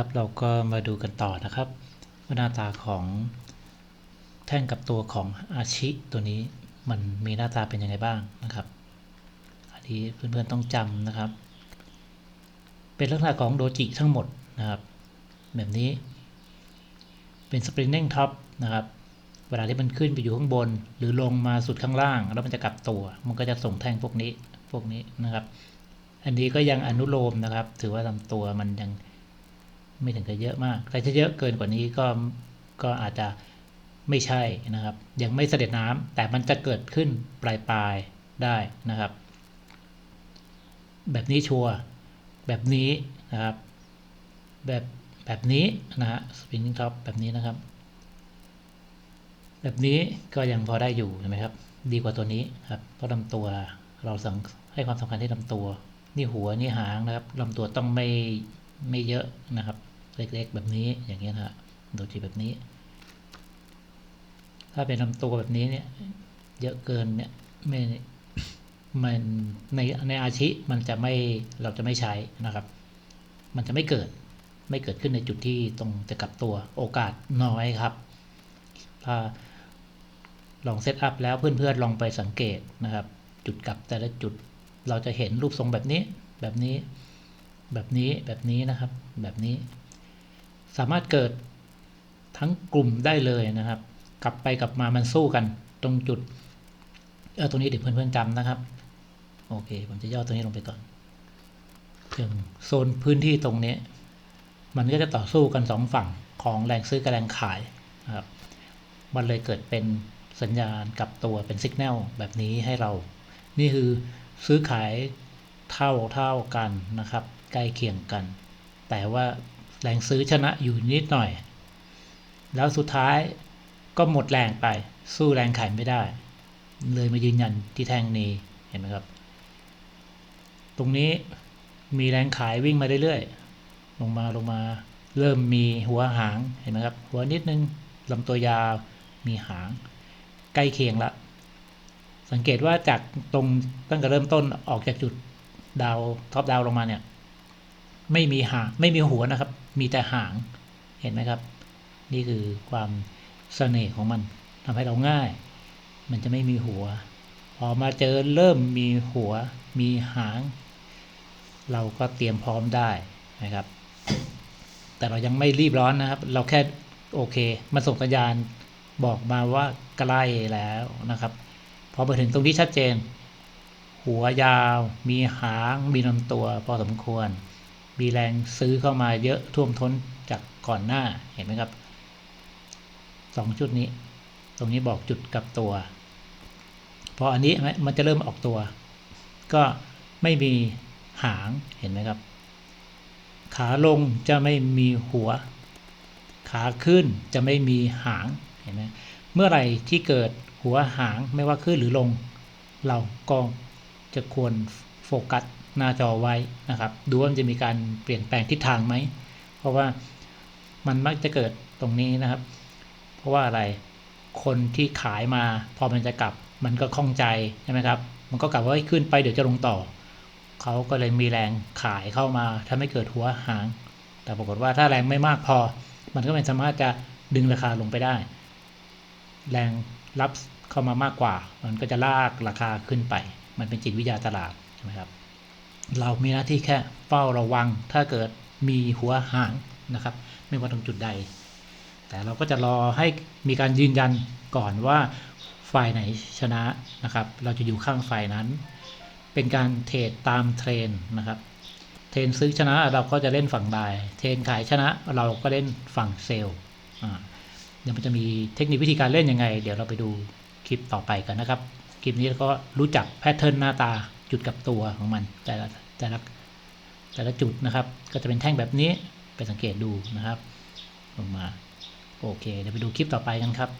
ครับเราก็มาดูกันต่อนะครับว่าหน้าตาของแท่งกับตัวของอาชิตัวนี้มันมีหน้าตาเป็นยังไงบ้างนะครับอันนี้เพื่อนๆต้องจำนะครับ เป็นลักษณะของโดจิทั้งหมดนะครับ แบบนี้ เป็น springing top นะครับเวลาที่มันขึ้นไปอยู่ข้างบน หรือลงมาสุดข้างล่าง แล้วมันจะกลับตัว มันก็จะส่งแท่งพวกนี้พวกนี้นะครับ อันนี้ก็ยังอนุโลมนะครับ ถือว่าลำตัวมันยัง ไม่ถึงกับเยอะมาก แต่ถ้าเยอะเกินกว่านี้ก็ก็อาจจะไม่ใช่นะครับ ยังไม่เสด็จน้ำแต่มันจะเกิดขึ้นปลายปลายๆได้นะครับ แบบนี้ชัวร์แบบนี้นะครับ แบบแบบนี้นะฮะสปริงท็อปแบบนี้นะครับ แบบนี้ก็ยังพอได้อยู่เห็นไหมครับ ดีกว่าตัวนี้ครับเพราะลำตัวเราสังให้ความสำคัญที่ลำตัว นี่หัวนี่หางนะครับลำตัวต้องไม่ ไม่เยอะนะครับ เล็กๆแบบนี้อย่างเงี้ยนะฮะโดจิแบบนี้ ถ้าเป็นลำตัวแบบนี้เนี่ยเยอะเกินเนี่ยไม่มันในในอาชิมันจะไม่เราจะไม่ใช้นะครับ มันจะไม่เกิดไม่เกิดขึ้นในจุดที่ตรงจะกลับตัวโอกาสน้อยครับ ถ้าลองเซตอัพแล้วเพื่อนๆลองไปสังเกตนะครับ จุดกลับแต่ละจุดเราจะเห็นรูปทรงแบบนี้แบบนี้ แบบนี้แบบนี้นะครับ แบบนี้ สามารถเกิดทั้งกลุ่มได้เลยนะครับ กลับไปกลับมามันสู้กัน ตรงจุดเออตรงนี้เดี๋ยวเพื่อนๆจำนะครับ โอเค ผมจะย่อตรงนี้ลงไปก่อนอย่างโซนพื้นที่ตรงนี้ มันก็จะต่อสู้กันสองฝั่งของแรงซื้อกับแรงขายนะครับมันเลยเกิดเป็นสัญญาณกับตัวเป็นสัญญาณแบบนี้ให้เรา นี่คือซื้อขายเท่าเท่ากันนะครับ ใกล้เคียงกัน แต่ว่าแรงซื้อชนะอยู่นิดหน่อย แล้วสุดท้ายก็หมดแรงไป สู้แรงขายไม่ได้ เลยมายืนยันที่แท่งนี้เห็นไหมครับ ตรงนี้มีแรงขายวิ่งมาเรื่อยๆลงมาลงมาเริ่มมีหัวหางเห็นไหมครับ หัวนิดนึงลำตัวยาวมีหาง ใกล้เคียงละสังเกตว่าจากตรงตั้งแต่เริ่มต้นออกจากจุดดาวท็อปดาวลงมาเนี่ย ไม่มีหางไม่มีหัวนะครับ มีแต่หางเห็นไหมครับ นี่คือความเสน่ห์ของมันทำให้เราง่าย มันจะไม่มีหัว พอมาเจอเริ่มมีหัว มีหาง เราก็เตรียมพร้อมได้นะครับ แต่เรายังไม่รีบร้อนนะครับ เราแค่โอเคมาส่งสัญญาณบอกมาว่าใกล้แล้วนะครับ พอไปถึงตรงที่ชัดเจน หัวยาว มีหาง มีลำตัวพอสมควร มีแรงซื้อเข้ามาเยอะท่วมท้นจากก่อนหน้าเห็นไหมครับสองจุดนี้ ตรงนี้บอกจุดกับตัว พออันนี้มันจะเริ่มออกตัว ก็ไม่มีหางเห็นไหมครับ ขาลงจะไม่มีหัว ขาขึ้นจะไม่มีหางเห็นไหมเมื่อไหร่ที่เกิดหัวหางไม่ว่าขึ้นหรือลง เราก็จะควรโฟกัส หน้าจอไว้นะครับ ดูว่ามันจะมีการเปลี่ยนแปลงทิศทางไหม เพราะว่ามันมักจะเกิดตรงนี้นะครับ เพราะว่าอะไร คนที่ขายมาพอมันจะกลับมันก็คล่องใจใช่ไหมครับ มันก็กลับว่าขึ้นไปเดี๋ยวจะลงต่อ เขาก็เลยมีแรงขายเข้ามาถ้าไม่เกิดหัวหาง แต่ปรากฏว่าถ้าแรงไม่มากพอ มันก็ไม่สามารถจะดึงราคาลงไปได้ แรงรับเข้ามามากกว่า มันก็จะลากราคาขึ้นไป มันเป็นจิตวิทยาตลาดใช่ไหมครับ เรามีหน้าที่แค่เฝ้าระวัง ถ้าเกิดมีหัวหางนะครับ ไม่ว่าตรงจุดใด แต่เราก็จะรอให้มีการยืนยันก่อนว่าฝ่ายไหนชนะนะครับ เราจะอยู่ข้างฝ่ายนั้น เป็นการเทรดตามเทรนนะครับ เทรนซื้อชนะเราก็จะเล่นฝั่งบาย เทรนขายชนะเราก็เล่นฝั่งเซลล์เดี๋ยวมันจะมีเทคนิควิธีการเล่นยังไง เดี๋ยวเราไปดูคลิปต่อไปกันนะครับ คลิปนี้ก็รู้จักแพทเทิร์นหน้าตา จุดกับตัวของมันแต่ละแต่ละแต่ละจุดนะครับ ก็จะเป็นแท่งแบบนี้ไปสังเกตดูนะครับ ลงมา โอเค เดี๋ยวไปดูคลิปต่อไปกันครับ